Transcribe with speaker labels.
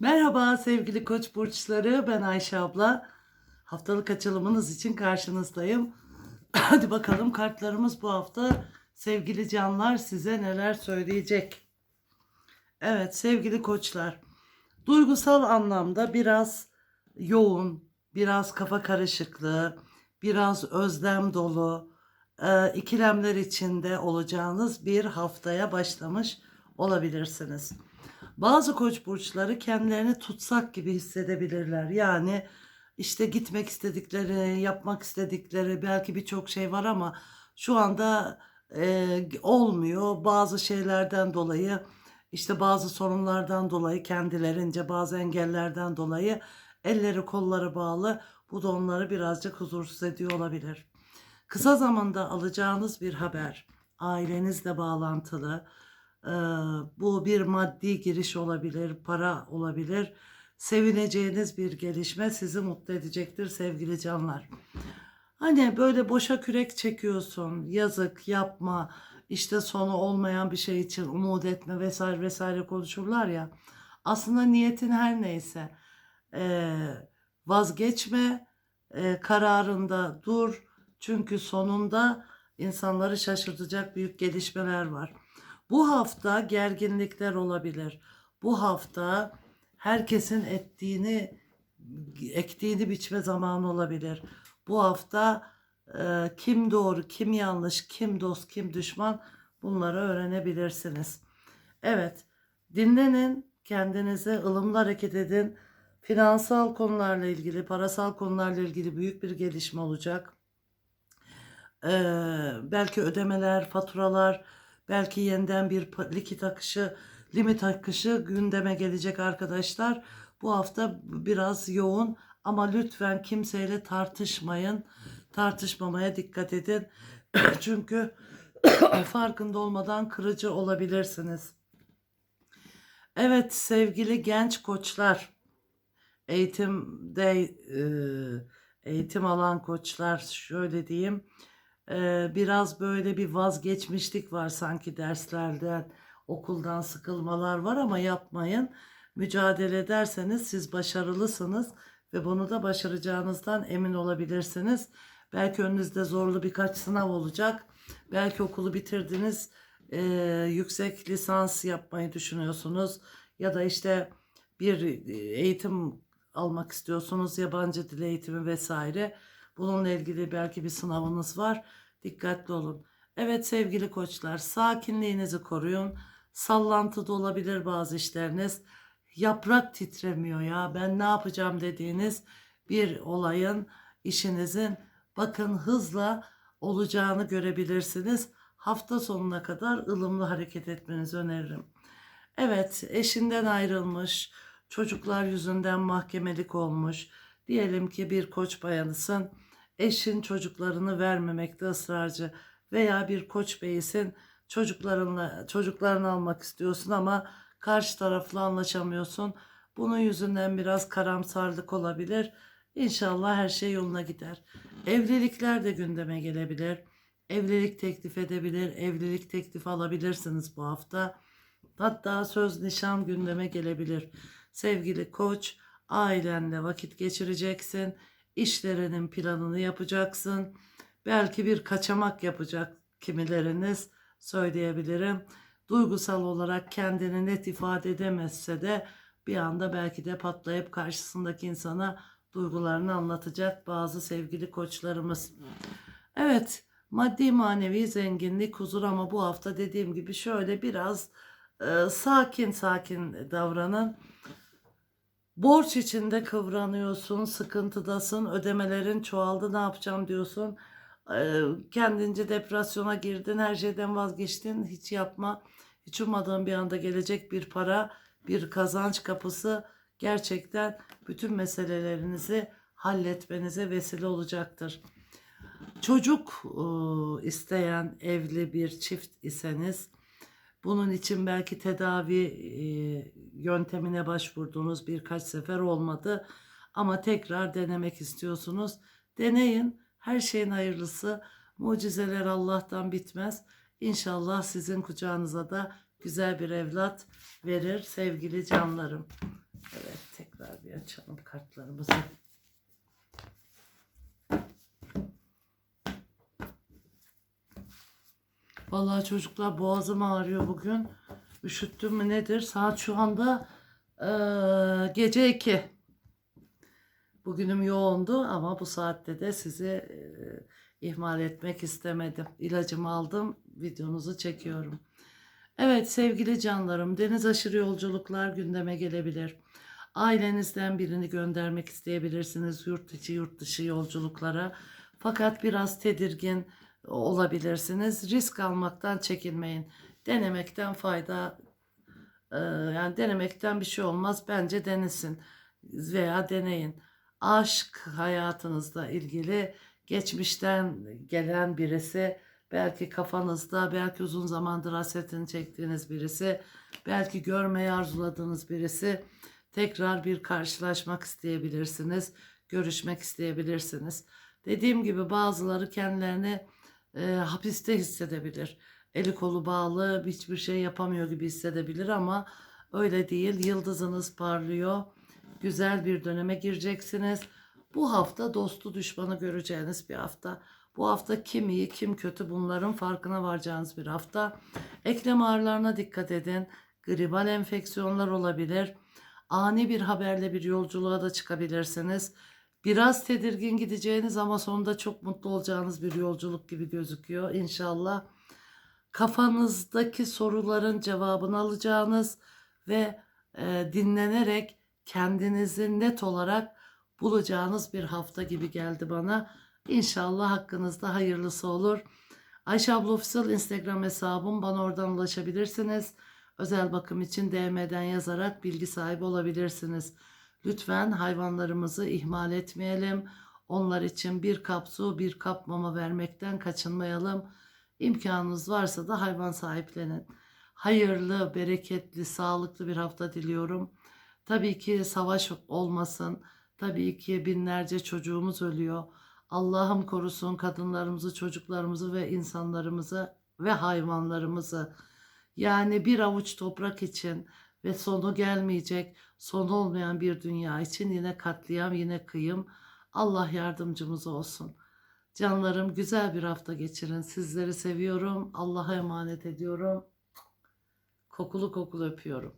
Speaker 1: Merhaba sevgili koç burçları ben Ayşe abla. Haftalık açılımınız için karşınızdayım. Hadi bakalım kartlarımız bu hafta sevgili canlar size neler söyleyecek. Evet sevgili koçlar. Duygusal anlamda biraz yoğun, biraz kafa karışıklığı, biraz özlem dolu, e, ikilemler içinde olacağınız bir haftaya başlamış olabilirsiniz. Bazı koç burçları kendilerini tutsak gibi hissedebilirler. Yani işte gitmek istedikleri, yapmak istedikleri belki birçok şey var ama şu anda e, olmuyor. Bazı şeylerden dolayı işte bazı sorunlardan dolayı kendilerince bazı engellerden dolayı elleri kolları bağlı. Bu da onları birazcık huzursuz ediyor olabilir. Kısa zamanda alacağınız bir haber, ailenizle bağlantılı, bu bir maddi giriş olabilir, para olabilir. Sevineceğiniz bir gelişme sizi mutlu edecektir sevgili canlar. Hani böyle boşa kürek çekiyorsun, yazık, yapma, işte sonu olmayan bir şey için umut etme vesaire vesaire konuşurlar ya. Aslında niyetin her neyse vazgeçme, kararında dur. Çünkü sonunda insanları şaşırtacak büyük gelişmeler var. Bu hafta gerginlikler olabilir. Bu hafta herkesin ettiğini ektiğini biçme zamanı olabilir. Bu hafta e, kim doğru, kim yanlış, kim dost, kim düşman bunları öğrenebilirsiniz. Evet, dinlenin, kendinize ılımlı hareket edin. Finansal konularla ilgili, parasal konularla ilgili büyük bir gelişme olacak. Ee, belki ödemeler, faturalar, belki yeniden bir likit akışı, limit akışı gündeme gelecek arkadaşlar. Bu hafta biraz yoğun ama lütfen kimseyle tartışmayın. Tartışmamaya dikkat edin. Çünkü farkında olmadan kırıcı olabilirsiniz. Evet sevgili genç koçlar, eğitimde e, eğitim alan koçlar şöyle diyeyim e, biraz böyle bir vazgeçmişlik var sanki derslerden, okuldan sıkılmalar var ama yapmayın. Mücadele ederseniz siz başarılısınız ve bunu da başaracağınızdan emin olabilirsiniz. Belki önünüzde zorlu birkaç sınav olacak. Belki okulu bitirdiniz, e, yüksek lisans yapmayı düşünüyorsunuz ya da işte bir eğitim almak istiyorsunuz, yabancı dil eğitimi vesaire. Bununla ilgili belki bir sınavınız var. Dikkatli olun. Evet sevgili koçlar, sakinliğinizi koruyun. Sallantı da olabilir bazı işleriniz. Yaprak titremiyor ya. Ben ne yapacağım dediğiniz bir olayın, işinizin bakın hızla olacağını görebilirsiniz. Hafta sonuna kadar ılımlı hareket etmenizi öneririm. Evet, eşinden ayrılmış, çocuklar yüzünden mahkemelik olmuş. Diyelim ki bir koç bayanısın, eşin çocuklarını vermemekte ısrarcı veya bir koç beyisin çocuklarınla çocuklarını almak istiyorsun ama karşı tarafla anlaşamıyorsun. Bunun yüzünden biraz karamsarlık olabilir. İnşallah her şey yoluna gider. Evlilikler de gündeme gelebilir. Evlilik teklif edebilir, evlilik teklifi alabilirsiniz bu hafta. Hatta söz nişan gündeme gelebilir. Sevgili koç, ailenle vakit geçireceksin. İşlerinin planını yapacaksın. Belki bir kaçamak yapacak kimileriniz söyleyebilirim. Duygusal olarak kendini net ifade edemezse de bir anda belki de patlayıp karşısındaki insana duygularını anlatacak bazı sevgili koçlarımız. Evet, maddi manevi zenginlik, huzur ama bu hafta dediğim gibi şöyle biraz e, sakin sakin davranın. Borç içinde kıvranıyorsun, sıkıntıdasın, ödemelerin çoğaldı, ne yapacağım diyorsun. Kendince depresyona girdin, her şeyden vazgeçtin, hiç yapma. Hiç ummadığın bir anda gelecek bir para, bir kazanç kapısı gerçekten bütün meselelerinizi halletmenize vesile olacaktır. Çocuk isteyen evli bir çift iseniz bunun için belki tedavi e, yöntemine başvurduğunuz birkaç sefer olmadı ama tekrar denemek istiyorsunuz. Deneyin. Her şeyin hayırlısı. Mucizeler Allah'tan bitmez. İnşallah sizin kucağınıza da güzel bir evlat verir sevgili canlarım. Evet. Ver bir açalım kartlarımızı. Vallahi çocuklar boğazım ağrıyor bugün. Üşüttüm mü nedir? Saat şu anda eee, gece 2. Bugünüm yoğundu ama bu saatte de sizi eee, ihmal etmek istemedim. İlacımı aldım, videonuzu çekiyorum. Evet sevgili canlarım, deniz aşırı yolculuklar gündeme gelebilir. Ailenizden birini göndermek isteyebilirsiniz yurt içi yurt dışı yolculuklara. Fakat biraz tedirgin olabilirsiniz. Risk almaktan çekinmeyin. Denemekten fayda e, yani denemekten bir şey olmaz. Bence denesin veya deneyin. Aşk hayatınızla ilgili geçmişten gelen birisi belki kafanızda belki uzun zamandır hasretini çektiğiniz birisi belki görmeyi arzuladığınız birisi tekrar bir karşılaşmak isteyebilirsiniz görüşmek isteyebilirsiniz dediğim gibi bazıları kendilerini e, hapiste hissedebilir eli kolu bağlı hiçbir şey yapamıyor gibi hissedebilir ama öyle değil yıldızınız parlıyor güzel bir döneme gireceksiniz bu hafta dostu düşmanı göreceğiniz bir hafta bu hafta kim iyi kim kötü bunların farkına varacağınız bir hafta. Eklem ağrılarına dikkat edin. Gribal enfeksiyonlar olabilir. Ani bir haberle bir yolculuğa da çıkabilirsiniz. Biraz tedirgin gideceğiniz ama sonunda çok mutlu olacağınız bir yolculuk gibi gözüküyor inşallah. Kafanızdaki soruların cevabını alacağınız ve e, dinlenerek kendinizi net olarak bulacağınız bir hafta gibi geldi bana. İnşallah hakkınızda hayırlısı olur. Ayşe abla Official Instagram hesabım bana oradan ulaşabilirsiniz. Özel bakım için DM'den yazarak bilgi sahibi olabilirsiniz. Lütfen hayvanlarımızı ihmal etmeyelim. Onlar için bir kap su, bir kap mama vermekten kaçınmayalım. İmkanınız varsa da hayvan sahiplenin. Hayırlı, bereketli, sağlıklı bir hafta diliyorum. Tabii ki savaş olmasın. Tabii ki binlerce çocuğumuz ölüyor. Allah'ım korusun kadınlarımızı, çocuklarımızı ve insanlarımızı ve hayvanlarımızı. Yani bir avuç toprak için ve sonu gelmeyecek, sonu olmayan bir dünya için yine katliam, yine kıyım. Allah yardımcımız olsun. Canlarım güzel bir hafta geçirin. Sizleri seviyorum. Allah'a emanet ediyorum. Kokulu kokulu öpüyorum.